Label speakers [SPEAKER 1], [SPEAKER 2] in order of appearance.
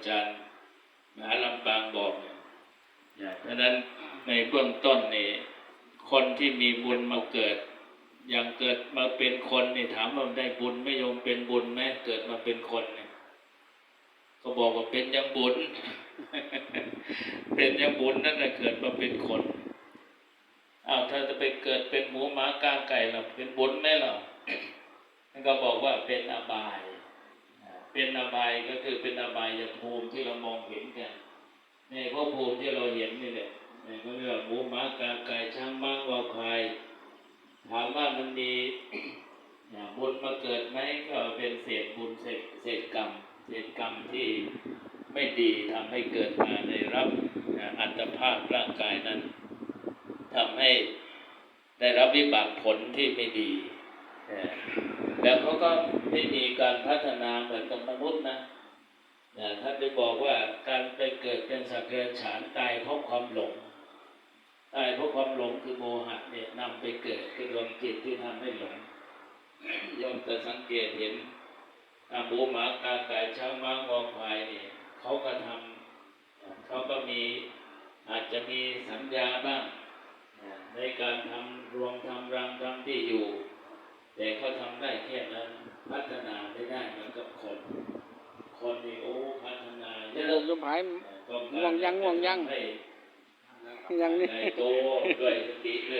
[SPEAKER 1] อาจารย์มหาลำปางบอกเนี่ยเพราะนั้นในเบื้องต้นนี่คนที่มีบุญมาเกิด อย่างเกิดมาเป็นคนนี่ถามว่าได้บุญไม่ยมเป็นบุญไหมเกิดมาเป็นคนเนี่ยก็บอกว่าเป็นยังบุญ เป็นยังบุญนั่นแหละเกิดมาเป็นคนอ้าวถ้าจะไปเกิดเป็นหมูหมากาไก่ล่ะเป็นบุญไหมล่ะท่านก็บอกว่าเป็นอบาย เป็นอบายก็คือเป็นอบายยภูมิที่เรามองเห็นกันในพวกภูมิที่เราเห็นนี่แหละนี่ก็เรียกว่าหมูหมากาไก่ช้างม้าวัวควายถามว่ามันมีบุญมาเกิดไหมก็เป็นเศษบุญเศษเศษกรรมเศษกรรมที่ไม่ดีทำให้เกิดมาในรับอัตภาพร่างกายนั้นทำให้ได้รับวิบากผลที่ไม่ดี แล้วเขาก็ไม่มีการพัฒนาเหมือนกับมนุษย์นะนะท่านได้บอกว่าการไปเกิดเป็นสัตว์เดรัจฉานตายเพราะความหลงตายเพราะความหลงคือโมหะเนี่ยนำไปเกิดคือดวงจิตที่ทำให้หลงยอมจะสังเกตเห็นอาหมูหมากาไก่ช้างม้างวงควายเนี่ยเขาก็ทำเขาก็มีอาจจะมีสัญญาบ้างในการทำรวงทำรังทำที่อยู่ แต่เขาทำได้แค่นั้น พัฒนาไม่ได้เหมือนกับคน คนนี่โอ้พัฒนาเย
[SPEAKER 2] เดี๋ย
[SPEAKER 1] อะ
[SPEAKER 2] วลมหาย
[SPEAKER 1] ต้องการ
[SPEAKER 2] ง่วงยังง่วงยัง
[SPEAKER 1] ให้
[SPEAKER 2] ยังนี่
[SPEAKER 1] ในโตด้วยสติด้วย